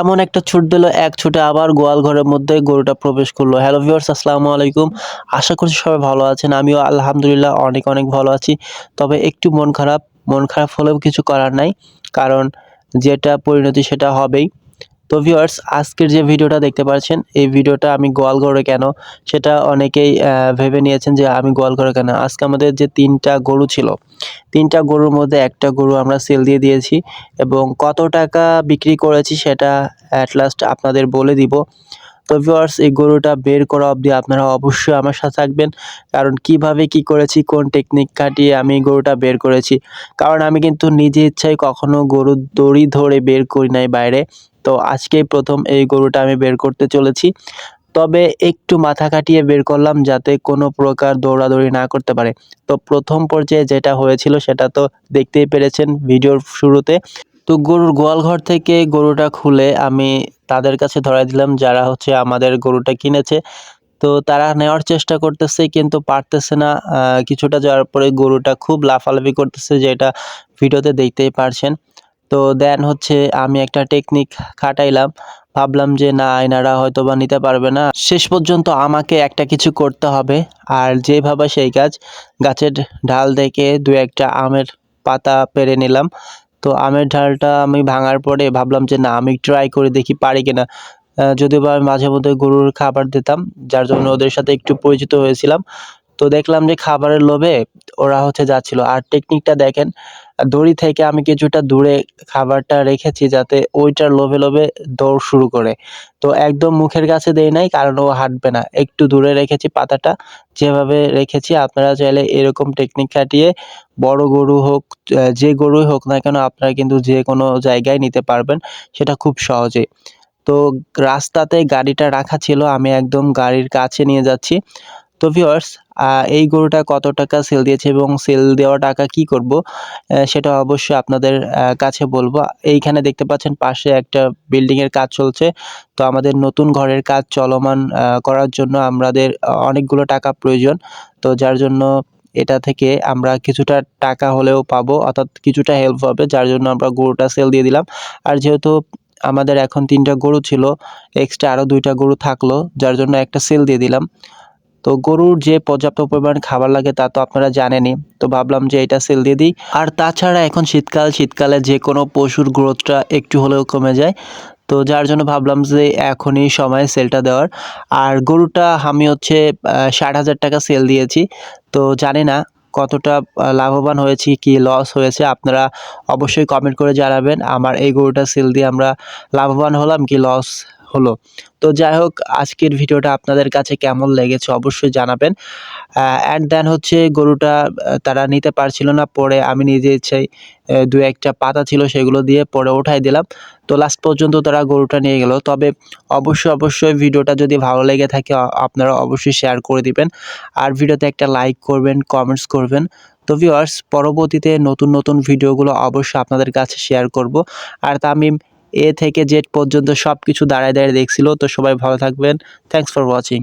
এমন একটা ছুট দিল, এক ছুটে আবার গোয়াল ঘরের মধ্যে গরুটা প্রবেশ করল। হ্যালো ভিউয়ার্স আসসালামু আলাইকুম। আশা করছি সবাই ভালো আছেন। আমিও আলহামদুলিল্লাহ অনেক অনেক ভালো আছি। তবে একটু মন খারাপ মন খারাপ হলেও কিছু করার নাই। কারণ যেটা পরিণতি সেটা হবেই। তো ভিউয়ার্স আজকের যে ভিডিওটা দেখতে পাচ্ছেন, এই ভিডিওটা আমি গোয়ালঘরে কেন? সেটা অনেকেই ভেবে নিয়েছেন যে আমি গোয়ালঘরে কেন? আজকে আমাদের যে তিনটা গরু ছিল, তিনটা গরুর মধ্যে একটা গরু আমরা সেল দিয়ে দিয়েছি এবং কত টাকা বিক্রি করেছি সেটা অ্যাট লাস্ট আপনাদের বলে দিব। তো ভিউয়ার্স এই গরুটা বের করা অবধি আপনারা অবশ্যই আমার সাথে থাকবেন। কারণ কীভাবে কি করেছি, কোন টেকনিক কাটিয়ে আমি গরুটা বের করেছি। কারণ আমি কিন্তু নিজে ইচ্ছায় কখনো গরুর দড়ি ধরে বের করি নাই বাইরে। তো আজকেই প্রথম এই গরুটা আমি বের করতে চলেছি। তবে একটু মাথা কাটিয়ে বের করলাম যাতে কোনো প্রকার দৌড়াদৌড়ি না করতে পারে। তো প্রথম পর্যায়ে যেটা হয়েছিল সেটা তো দেখতেই পেরেছেন ভিডিওর শুরুতে। তো গরুর গোয়াল ঘর থেকে গরুটা খুলে আমি তাদের কাছে ধরাই দিলাম, যারা হচ্ছে আমাদের গরুটা কিনেছে। তো তারা নেওয়ার চেষ্টা করতেছে কিন্তু পারতেছে না। কিছুটা যাওয়ার পরে গরুটা খুব লাফালাফি করতেছে, যেটা ভিডিওতে দেখতেই পারছেন। তো দেন হচ্ছে আমি একটা টেকনিক খাটাইলাম, ভাবলাম যে না, এনারা হয়তো বা নিতে পারবে না। শেষ পর্যন্ত আমাকে একটা কিছু করতে হবে, আর যেভাবে সেই কাজ, গাছের ঢাল থেকে দু একটা আমের পাতা পেরে নিলাম। তো আমের ঢালটা আমি ভাঙার পরে ভাবলাম যে না, আমি ট্রাই করে দেখি পারি কিনা। যদিও বা আমি মাঝে মধ্যে গরুর খাবার দিতাম, যার জন্য ওদের সাথে একটু পরিচিত হয়েছিলাম। তো দেখলাম যে খাবারের লোভে ওরা হচ্ছে যাচ্ছিল। আর টেকনিকটা দেখেন দড়ি থেকে আমি কিছুটা দূরে খাবারটা রেখেছি যাতে ওইটার লোভে লোভে দৌড় শুরু করে। তো একদম মুখের কাছে দেই নাই, কারণ ও হাঁটবে না। একটু দূরে রেখেছি পাতাটা, যেভাবে রেখেছি আপনারা চাইলে এরকম টেকনিক খাটিয়ে বড় গরু হোক যে গরুই হোক না কেন আপনারা কিন্তু যে কোনো জায়গায় নিতে পারবেন, সেটা খুব সহজে। তো রাস্তাতে গাড়িটা রাখা ছিল, আমি একদম গাড়ির কাছে নিয়ে যাচ্ছি। তো ভিউয়ার্স এই গরুটা কত টাকা সেল দিয়েছে এবং সেল দেওয়া টাকা কি করব সেটা অবশ্যই আপনাদের কাছে বলব। এইখানে দেখতে পাচ্ছেন পাশে একটা বিল্ডিং এর কাজ চলছে। তো আমাদের নতুন ঘরের কাজ চলমান করার জন্য আমাদের অনেকগুলো টাকা প্রয়োজন। তো যার জন্য এটা থেকে আমরা কিছুটা টাকা হলেও পাবো, অর্থাৎ কিছুটা হেল্প হবে, যার জন্য আমরা গরুটা সেল দিয়ে দিলাম। আর যেহেতু আমাদের এখন তিনটা গরু ছিল এক্সট্রা আরও দুইটা গরু থাকল, যার জন্য একটা সেল দিয়ে দিলাম। তো গরুর যে পর্যাপ্ত পরিমাণ খাবার লাগে তা তো আপনারা জানেনই। তো ভাবলাম যে এটা সেল দিয়ে দিই। আর তাছাড়া এখন শীতকাল, শীতকালে যে কোনো পশুর গ্রোথটা একটু হলেও কমে যায়। তো যার জন্য ভাবলাম যে এখনই সময় সেলটা দেওয়ার। আর গরুটা আমি হচ্ছে ষাট হাজার টাকা সেল দিয়েছি। তো জানি না কতটা লাভবান হয়েছি, কি লস হয়েছে, আপনারা অবশ্যই কমেন্ট করে জানাবেন। আমার এই গরুটা সেল দিয়ে আমরা লাভবান হলাম, কি লস হলো। তো যাই হোক, আজকের ভিডিওটা আপনাদের কাছে কেমন লেগেছে অবশ্যই জানাবেন। অ্যান্ড দেন হচ্ছে গরুটা তারা নিতে পারছিল না, পরে আমি নিজে ইচ্ছাই দু একটা পাতা ছিল সেগুলো দিয়ে পরে উঠাই দিলাম। তো লাস্ট পর্যন্ত তারা গরুটা নিয়ে গেল। তবে অবশ্যই অবশ্যই ভিডিওটা যদি ভালো লেগে থাকে আপনারা অবশ্যই শেয়ার করে দিবেন। আর ভিডিওতে একটা লাইক করবেন কমেন্টস করবেন। তো ভিউয়ার্স পরবর্তীতে নতুন নতুন ভিডিওগুলো অবশ্যই আপনাদের কাছে শেয়ার করব। আর তামিম এ থেকে জেড পর্যন্ত সব কিছু দাঁড়ায় দাঁড়িয়ে দেখছিল। তো সবাই ভালো থাকবেন। Thanks for watching